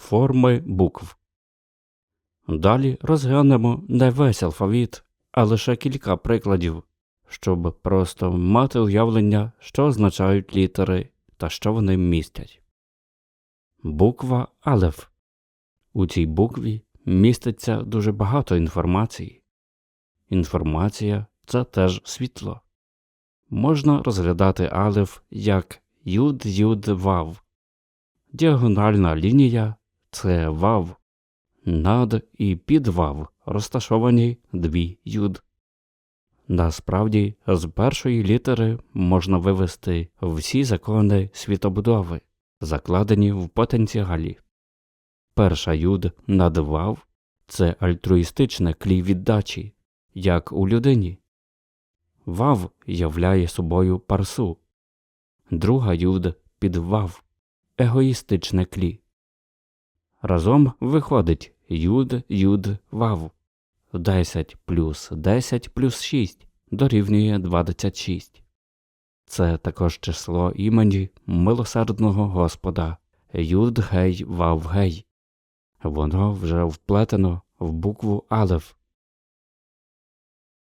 форми букв. Далі розглянемо не весь алфавіт, а лише кілька прикладів, щоб просто мати уявлення, що означають літери та що вони містять. Буква Алеф. У цій букві міститься дуже багато інформації. Інформація це теж світло. Можна розглядати алеф як юд юд вав. Діагональна лінія це вав. Над і під вав розташовані дві юд. Насправді, з першої літери можна вивести всі закони світобудови, закладені в потенціалі. Перша юд над вав це альтруїстичне клій віддачі, як у людині. Вав являє собою парсу, друга юд під вав егоїстичне клі. Разом виходить юд юд вав. 10 плюс 10 плюс 6 дорівнює 26. Це також число імені милосердного Господа Юд Гей Вав Гей. Воно вже вплетено в букву Алеф.